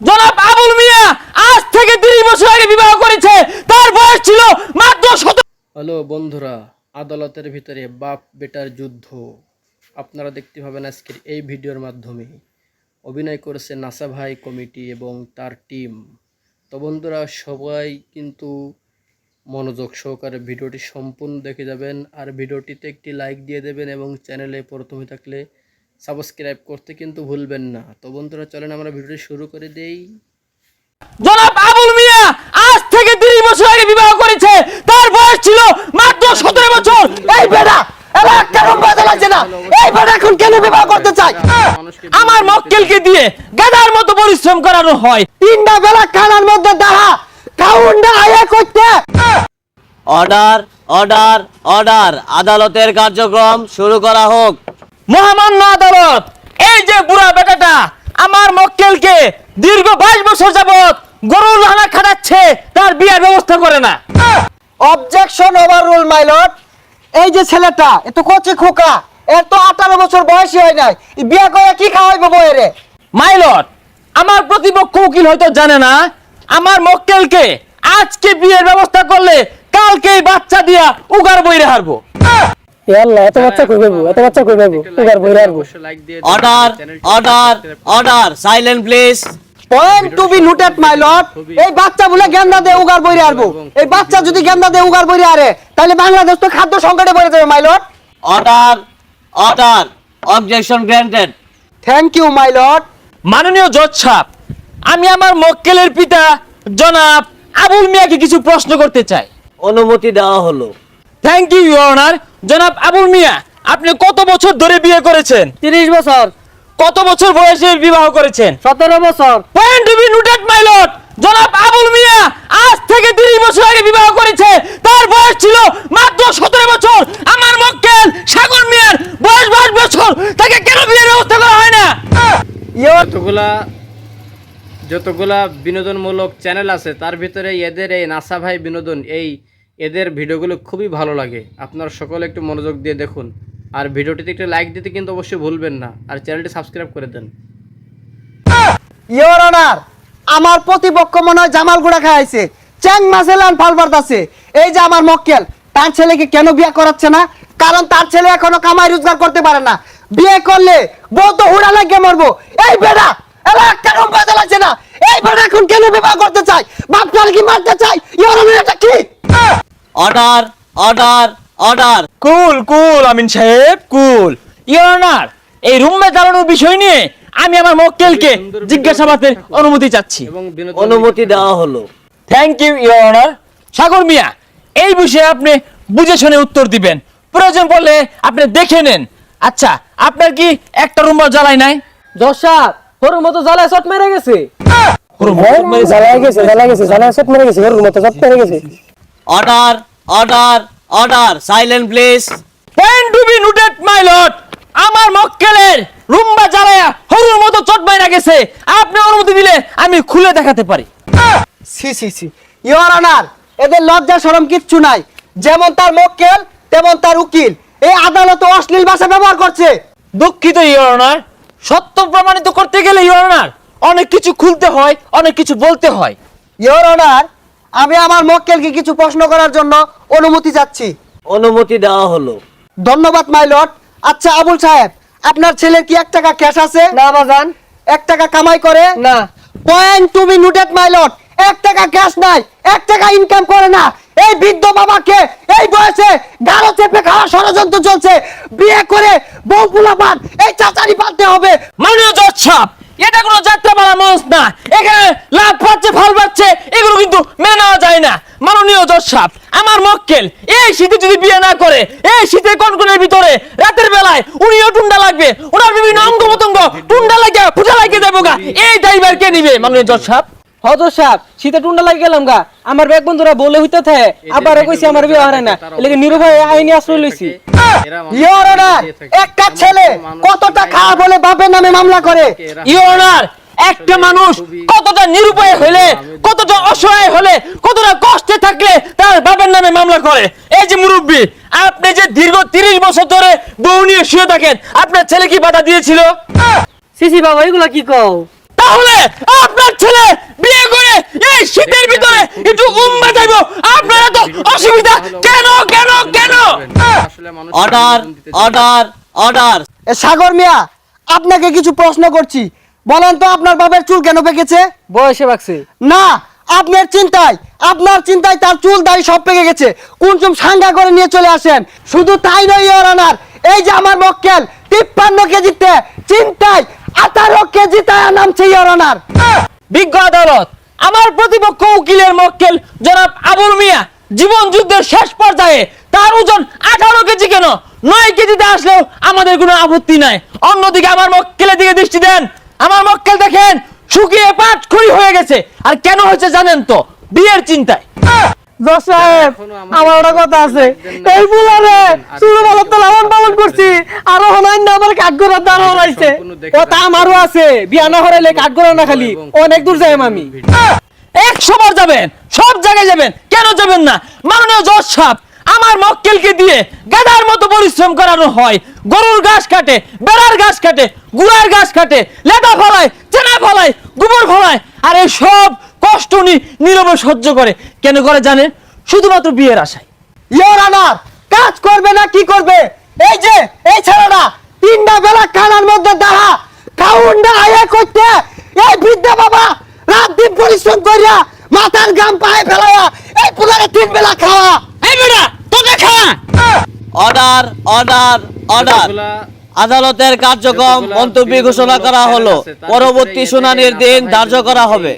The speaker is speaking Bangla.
জনাব আবুল মিয়া আজ থেকে তিরিশ বছর আগে বিবাহ করেছে। তার বয়স ছিল মাত্র সতেরো হ্যালো বন্ধুরা, আদালতের ভিতরে বাপ বেটার যুদ্ধ। আপনারা দেখতে পাবেন আজকের এই ভিডিওর মাধ্যমে। অভিনয় করেছে নাসা ভাই কমিটি এবং তার টিম। তো বন্ধুরা, সবাই কিন্তু মনোযোগ সহকারে ভিডিওটি সম্পূর্ণ দেখে যাবেন। আর ভিডিওটিতে একটি লাইক দিয়ে দেবেন এবং চ্যানেলে প্রথমে থাকলে সাবস্ক্রাইব করতে কিন্তু ভুলবেন না। তো বন্ধুরা চলেন আমরা ভিডিওটি শুরু করে দেই। জনাব আবুল মিয়া আজ থেকে তিরিশ বছর আগে বিবাহ করেছে। তার বয়স ছিল মাত্র সতেরো বছর। এই বেটা এলা কেন বাজে লাগছে না? এই বেটা এখন কেন বিবাহ করতে চাই আমার মক্কেলকে দিয়ে গাদার মতো পরিশ্রম করানো হয়। তিনটা বেলা খানার মধ্যে দাঁড়া কাউন্ডা আয়া করতে। Order order order. আদালতের কার্যক্রম শুরু করা হোক। মহামান্য আদালত এই যে বুড়া বেটাটা আমার মক্কেলকে দীর্ঘ বাইশ বছর যাবত গরুর লানা খাটাচ্ছে তার বিয়ের ব্যবস্থা করে না। Objection overruled my lord এই যে ছেলেটা এ তো কচি খোকা এর তো আঠারো বছর বয়সী হয় নাই। বিয়ে করে কি খাওয়াইবে বইয়েরে মাইলট আমার প্রতিপক্ষ উকিল হয়তো জানে না আমার মক্কেলকে আজকে বিয়ের ব্যবস্থা করলে কালকেই বাচ্চা দিয়া উগার বইরে হারবো। আল্লাহ এত বাচ্চা কই পাবো? এত বাচ্চা কই পাবো? উগার বইরে আরবো। Order order order silent please point to be noted my lord এই বাচ্চা বলে গেন্দা দে উগার বইরে আরবো। এই বাচ্চা যদি গেন্দা দে উগার বইরে আরে তাহলে বাংলাদেশ তো খাদ্য সংকটে পড়ে যাবে my lord order order objection granted thank you my lord মাননীয় জজ সাহেব আমি আমার মক্কেলের পিতা জনাব আবুল মিয়াকে কিছু প্রশ্ন করতে চাই। অনুমতি দেওয়া হলো। থ্যাংক ইউ ইউর অনার জনাব আবুল মিয়া আপনি কত বছর ধরে বিয়ে করেছেন? তিরিশ বছর। কত বছর বয়সে বিবাহ করেছেন? সতেরো বছর। Point to be noted my lord জনাব আবুল মিয়া আজ থেকে তিরিশ বছর আগে বিবাহ করেছে। তার বয়স ছিল মাত্র সতেরো বছর। আমার মক্কেল সাগর মিয়ার বয়স বাইশ বছর। তাকে কেন বিয়ের ব্যবস্থা করা হয় না? যতগুলা যতগুলা বিনোদনমূলক চ্যানেল আছে তার ভিতরে এদের এই নাসা ভাই বিনোদন এই এদের ভিডিওগুলো খুবই ভালো লাগে। আপনারা সকলে একটু মনোযোগ দিয়ে দেখুন। আর ভিডিওটিতে একটু লাইক দিতে কিন্তু অবশ্যই ভুলবেন না। আর চ্যানেলটি সাবস্ক্রাইব করে দেন। ইয়োর অনার আমার প্রতিপক্ষ মনে হয় জামাল গুড়া খাইছে চ্যাং মাসেলান ফালবার্দ আছে এই যে আমার মক্কেল, তার ছেলেকে কেন বিয়ে করাচ্ছে না? কারণ তার ছেলে এখনও কামাই রোজগার করতে পারে না। বিয়ে করলে বউ তো হুড়া লাগে মরবো। এই বেড়া এলা কেন লাগছে না? এই বেড়া এখন কেন বিবাহ করতে চাই বাপটার কি মারতে চাই ইয়োর অনার এটা কি? Order order order cool cool Amin সাহেব কুল ইউর অনার এই রুমে চালানোর বিষয় নিয়ে আমি আমার মক্কেলকে জিজ্ঞাসাবাদের অনুমতি চাচ্ছি। অনুমতি দেওয়া হলো। Thank you your honour Sagar Mia এই বিষয়ে আপনি বুঝে শুনে উত্তর দিবেন। প্রয়োজন পড়লে আপনি দেখে নেন। আচ্ছা আপনার কি একটা রুম জ্বালাই নাই? দশার তোর মতো জ্বালায় চট মেরে গেছে। জ্বালাই গেছে জ্বালাই গেছে জ্বালাই সব মেরে গেছে ওর মতো সব মেরে গেছে। Order order order silent please point to be noted my lord আমার মক্কেলের রুম্বা জ্বালায়া হরুর মতো চট বাইরা গেছে। আপনি অনুমতি দিলে আমি খুলে দেখাতে পারি। C C C. Your honour এদের লজ্জা শরম কিচ্ছু নাই। যেমন তার মক্কেল তেমন তার উকিল। এই আদালতে অশ্লীল ভাষা ব্যবহার করছে। দুঃখিত ইউর অনার সত্য প্রমাণিত করতে গেলে ইউর অনার অনেক কিছু খুলতে হয় অনেক কিছু বলতে হয়। ইওর অনার আমি আমার মক্কেলকে কিছু প্রশ্ন করার জন্য অনুমতি চাচ্ছি। অনুমতি দেওয়া হলো। ধন্যবাদ মাই লর্ড। আচ্ছা আবুল সাহেব আপনার ছেলের কি এক টাকা ক্যাশ আছে? না বাজান এক টাকা কামাই করে? না। Point to be noted my lord এক টাকা ক্যাশ নাই এক টাকা ইনকাম করে না। এই বৃদ্ধ বাবাকে এই বয়সে গাড়ো চেপে খাওয়া ষড়যন্ত্র চলছে। বিয়ে করে বউ পুলাপান এই চাচারি পালতে হবে। মাননীয় জজ সাহেব এটা কোনো যাত্রাপালা মঞ্চ না। এখানে লাভ পাচ্ছে, ফাল পাচ্ছে, এগুলো কিন্তু মেনে নেওয়া যায় না। মাননীয় জজ আমার মক্কেল, এই শীতে যদি বিয়ে না করে, এই শীতে কনকনের ভিতরে রাতের বেলায় উনিও টুন্ডা লাগবে, ওনার বিভিন্ন অঙ্গ প্রত্যঙ্গ টুন্ডা লাগে ফুটা লাগিয়ে দেবো গা। এই ড্রাইভার কে নিবে, মাননীয় জজ হজর সাহেব শীতে টুন্ডা লাগি গেলাম গা। আমার ব্যাগ বন্ধুরা বলে হইতে থাকে আবার কইছি আমার বিয়ে হয় না এলাকা নিরুপায় আইনি আশ্রয় লইছি। এরা ইওর অনার একটা ছেলে কতটা খাওয়া বলে বাপের নামে মামলা করে? অনার একটা মানুষ কতটা নিরুপায় হলে কতটা অসহায় হলে কতটা কষ্টে থাকলে তার বাবার নামে মামলা করে? এই যে মুরব্বী আপনি যে দীর্ঘ তিরিশ বছর ধরে বউ নিয়ে শুয়ে থাকেন আপনার ছেলে কি বাধা দিয়েছিল? সিসি বাবা এগুলা কি কও? তাহলে আপনার ছেলে বিয়ে করে এই শীতের ভিতরে একটু উম্মা যাইব আপনারা তো অসুবিধা? কেন কেন কেন? অর্ডার অর্ডার অর্ডার এ সাগর মিয়া আপনাকে কিছু প্রশ্ন করছি। বলেন তো আপনার বাবার চুল কেন পেকেছে? বয়সে বাকছে না আপনার চিন্তায় আপনার চিন্তায় তার চুল দাড়ি সব পেকে গেছে। কুনচুম সাঙ্গা করে নিয়ে চলে আসেন। শুধু তাই নয় অনার এই যে আমার মক্কেল তিপ্পান্ন কেজিতে চিন্তায় আঠারো কেজিতে নামছে ইওর অনার বিজ্ঞ আদালত, আমার প্রতিপক্ষ উকিলের মক্কেল জনাব আবুল মিয়া, জীবন যুদ্ধের শেষ পর্যায়ে তার ওজন আঠারো কেজি কেন? নয় কেজিতে আসলেও আমাদের কোনো আপত্তি নাই। অন্যদিকে আমার মক্কেলের দিকে দৃষ্টি দেন। আমার মক্কেল দেখেন, শুকিয়ে পাট খড়ি হয়ে গেছে। আর কেন হয়েছে জানেন তো? বিয়ের চিন্তায়। জজ সাহেব আমার একটা কথা আছে। এই তো লালন পালন করছি আরও হনাইন না আমার কথা আমারও আছে বিয়া না হরাইলে কাঠগড়া না খালি। অনেক দূর যাই আমি। একশো বার যাবেন সব জায়গায় যাবেন কেন যাবেন না? মাননীয় জজ সাহেব আমার মক্কেলকে দিয়ে গাদার মতো পরিশ্রম করানো হয়। গরুর ঘাস কাটে বেড়ার ঘাস কাটে গুড়ার ঘাস কাটে লেদা ফলায় চেনা ফলায় গোবর ফলায় আর এই সব কষ্ট উনি নীরবে সহ্য করে। কেন করে জানে শুধুমাত্র বিয়ের আশায়। অনার কাজ করবে না কি করবে? এই যে এই ছেলেটা তিনটা বেলা কানার মধ্যে দাঁড়া কাউন্ডা আয়া করতে এই বৃদ্ধা বাবা রাত দিন পরিশ্রম করিয়া মাথার গাম পায়ে ফেলাইয়া এই পুলারে তিন বেলা খাওয়া। এই বেটা তোকে খাওয়া? অর্ডার অর্ডার অর্ডার আদালতের কার্যক্রম মন্তব্য ঘোষণা করা হলো। পরবর্তী শুনানির দিন ধার্য করা হবে।